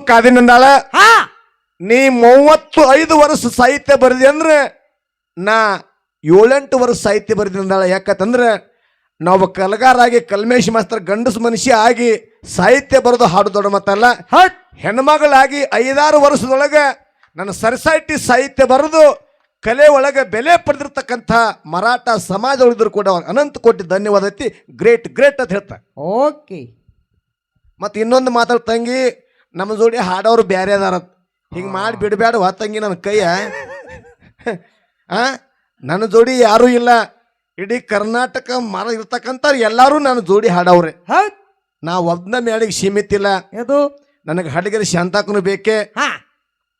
ಕಾದಿನಂದಾಳ ನೀ ಮೂವತ್ತು ಐದು ವರ್ಷ ಸಾಹಿತ್ಯ ಬರೆದಿ ಅಂದ್ರೆ ನಾ ಏಳೆಂಟು ವರ್ಷ ಸಾಹಿತ್ಯ ಬರೆದಿನಂದಾಳ ಯಾಕಂತಂದ್ರೆ ನಾವು ಕಲಗಾರಾಗಿ ಕಲ್ಮೇಶ್ ಮಾಸ್ತರ್ ಗಂಡಸ ಮನುಷ್ಯ ಆಗಿ ಸಾಹಿತ್ಯ ಬರೆದು ಹಾಡು ದೊಡ್ಡ ಮತ್ತಲ್ಲ ಹೆಣ್ಮಗಳಾಗಿ ಐದಾರು ವರ್ಷದೊಳಗೆ ನನ್ನ ಸರಿಸೈಟಿ ಸಾಹಿತ್ಯ ಬರೆದು ಕಲೆ ಒಳಗೆ ಬೆಲೆ ಪಡೆದಿರ್ತಕ್ಕಂಥ ಮರಾಠ ಸಮಾಜ ಉಳಿದ್ರು ಕೂಡ ಅನಂತ ಕೋಟಿ ಧನ್ಯವಾದ ಐತಿ. ಗ್ರೇಟ್ ಗ್ರೇಟ್ ಅಂತ ಹೇಳ್ತಾರೆ. ಓಕೆ. ಮತ್ತು ಇನ್ನೊಂದು ಮಾತಾಡ್ ತಂಗಿ ನಮ್ಮ ಜೋಡಿ ಹಾಡೋರು ಬ್ಯಾರೆ ಅದಾರ ಹಿಂಗೆ ಮಾಡಿ ಬಿಡಬೇಡ ಹೊತ್ತಂಗಿ ನನ್ನ ಕೈಯ. ಆ? ನನ್ನ ಜೋಡಿ ಯಾರೂ ಇಲ್ಲ. ಇಡೀ ಕರ್ನಾಟಕ ಮರ ಇರ್ತಕ್ಕಂಥ ಎಲ್ಲರೂ ನನ್ನ ಜೋಡಿ ಹಾಡವ್ರೆ. ನಾ ಒಬ್ನ ಮೇಳಿಗೆ ಸೀಮಿತ ಇಲ್ಲ. ಅದು ನನಗೆ ಹಡಗರಿ ಶಾಂತಾಕನು ಬೇಕೇ.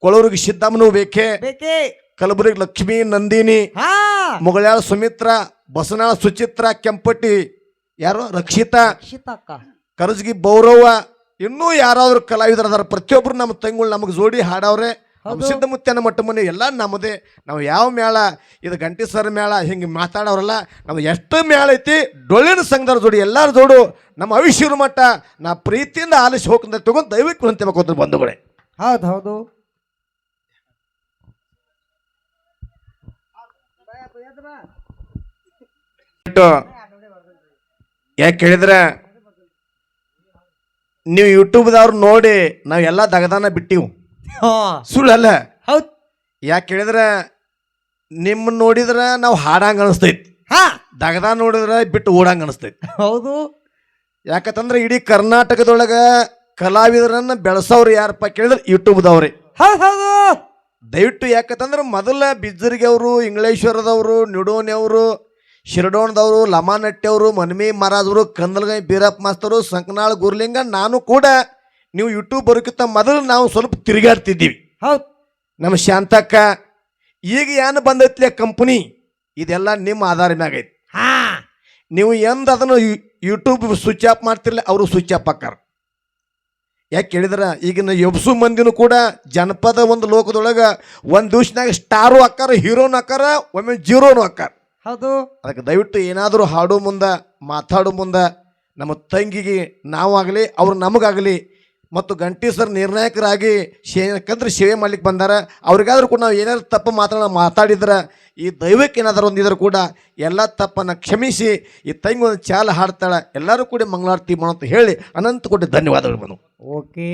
ಕೊಳೂರಿಗೆ ಸಿದ್ದಮ್ಮನೂ ಬೇಕೇ. ಬೇಕೇ. ಕಲಬುರಗಿ ಲಕ್ಷ್ಮೀ ನಂದಿನಿ. ಮುಗಳಾಳ ಸುಮಿತ್ರ ಬಸನಾಳ ಸುಚಿತ್ರ ಕೆಂಪಟ್ಟಿ. ಯಾರು ರಕ್ಷಿತಾ. ಕರಜಗಿ ಬೌರವ್ವ. ಇನ್ನೂ ಯಾರಾದ್ರೂ ಕಲಾವಿದರು ಅದಾರ ಪ್ರತಿಯೊಬ್ಬರು ನಮ್ಮ ತಂಗುಳು ನಮಗೆ ಜೋಡಿ ಹಾಡವ್ರೆ. ನಮ್ಮ ಹೌದು. ಸಿದ್ಧಮುತ್ಯನ ಮಟ್ಟ ಮನೆ ಎಲ್ಲ ನಮ್ಮದೇ. ನಾವು ಯಾವ ಮೇಳ ಇದು ಗಂಟಿ ಸರ್ ಮೇಳ ಹಿಂಗೆ ಮಾತಾಡೋರಲ್ಲ ನಾವು ಎಷ್ಟು ಮೇಳ ಐತಿ ಡೊಳ್ಳಿನ ಸಂಘದವ್ರ ಜೋಡಿ ಎಲ್ಲರ ಜೋಡು ನಮ್ಮ ಅವಿಶ್ವರ ಮಟ್ಟ ನಾ ಪ್ರೀತಿಯಿಂದ ಆಲಿಸಿ ಹೋಗ್ತಂತ ತಗೊಂಡು ದಯವಿಟ್ಟು ಹೊಂತಬೇಕು ಅಂತ ಬಂಧುಗಳೇ. ಹೌದು ಹೌದು. ಯಾಕೆ ಹೇಳಿದ್ರೆ ನೀವು ಯೂಟ್ಯೂಬ್ದವ್ರು ನೋಡಿ ನಾವು ಎಲ್ಲ ದಗದಾನ ಬಿಟ್ಟಿವು. ಹಾ. ಸುಳ್ಳಲ್ಲ. ಹೌದು. ಯಾಕೆ ಹೇಳಿದ್ರೆ ನಿಮ್ಮ ನೋಡಿದ್ರೆ ನಾವು ಹಾಡಂಗೆ ಅನಿಸ್ತೈತಿ. ಹಾ. ದಗದ ನೋಡಿದ್ರೆ ಬಿಟ್ಟು ಓಡಂಗೆ ಅನಿಸ್ತೈತಿ. ಹೌದು. ಯಾಕಂತಂದ್ರೆ ಇಡೀ ಕರ್ನಾಟಕದೊಳಗೆ ಕಲಾವಿದರನ್ನ ಬೆಳೆಸೋರು ಯಾರಪ್ಪ ಕೇಳಿದ್ರೆ ಯೂಟ್ಯೂಬ್ದವ್ರಿ ಹೌದ್ ದಯವಿಟ್ಟು ಯಾಕಂತಂದ್ರೆ ಮೊದಲ ಬಿಜ್ಜರಿಗೆ ಅವರು ಇಂಗ್ಲೇಶ್ವರದವರು ನಿಡೋಣಿಯವರು ಶಿರಡೋಣದವರು ಲಮಾನಟ್ಟೆಯವರು ಮನ್ಮಿ ಮಹಾರಾಜರು ಕಂದಲ್ಗೈ ಬೀರಪ್ಪ ಮಾಸ್ತರು ಸಂಕನಾಳ್ ಗುರ್ಲಿಂಗ ನಾನು ಕೂಡ ನೀವು ಯೂಟ್ಯೂಬ್ ಬರೋಕ್ಕಿಂತ ಮೊದಲು ನಾವು ಸ್ವಲ್ಪ ತಿರುಗಾಡ್ತಿದ್ದೀವಿ. ಹೌದು. ನಮ್ಮ ಶಾಂತಕ್ಕ ಈಗ ಏನು ಬಂದೈತಿ ಕಂಪ್ನಿ? ಇದೆಲ್ಲ ನಿಮ್ಮ ಆಧಾರ ಮ್ಯಾಗ ಐತಿ ಹಾ. ನೀವು ಎಂದ ಅದನ್ನು ಯೂಟ್ಯೂಬ್ ಸ್ವಿಚ್ ಆಫ್ ಮಾಡ್ತಿರ್ಲಿ ಅವರು ಸ್ವಿಚ್ ಆಫ್ ಹಾಕಾರ ಯಾಕೆ ಕೇಳಿದ್ರ ಈಗಿನ ಎಬ್ಸು ಮಂದಿನೂ ಕೂಡ ಜನಪದ ಒಂದು ಲೋಕದೊಳಗೆ ಒಂದು ದಿವ್ಸನಾಗ ಸ್ಟಾರು ಹಾಕಾರ ಹೀರೋನು ಹಾಕಾರ ಒಮ್ಮೆ ಜೀರೋನು ಹಾಕಾರ ಹೌದು. ಅದಕ್ಕೆ ದಯವಿಟ್ಟು ಏನಾದರೂ ಹಾಡೋ ಮುಂದೆ ಮಾತಾಡೋ ಮುಂದೆ ನಮ್ಮ ತಂಗಿಗೆ ನಾವಾಗಲಿ ಅವ್ರು ನಮಗಾಗಲಿ ಮತ್ತು ಗಂಟಿ ಸರ್ ನಿರ್ಣಾಯಕರಾಗಿ ಶೇ ಯಾಕಂದ್ರೆ ಸೇವೆ ಮಾಡ್ಲಿಕ್ಕೆ ಬಂದಾರ ಅವ್ರಿಗಾದ್ರೂ ಕೂಡ ನಾವು ಏನಾದ್ರು ತಪ್ಪು ಮಾತಾಡೋ ಮಾತಾಡಿದ್ರೆ ಈ ದೈವಕ್ಕೆ ಏನಾದರೂ ಒಂದಿದ್ರು ಕೂಡ ಎಲ್ಲ ತಪ್ಪನ್ನು ಕ್ಷಮಿಸಿ ಈ ತಂಗಿ ಒಂದು ಚಾಲ ಹಾಡ್ತಾಳೆ ಎಲ್ಲರೂ ಕೂಡ ಮಂಗಳಾರತಿ ಮಾಡೋ ಅಂತ ಹೇಳಿ ಅನಂತ ಕೋಟಿ ಧನ್ಯವಾದಗಳು ಬಂದು. ಓಕೆ.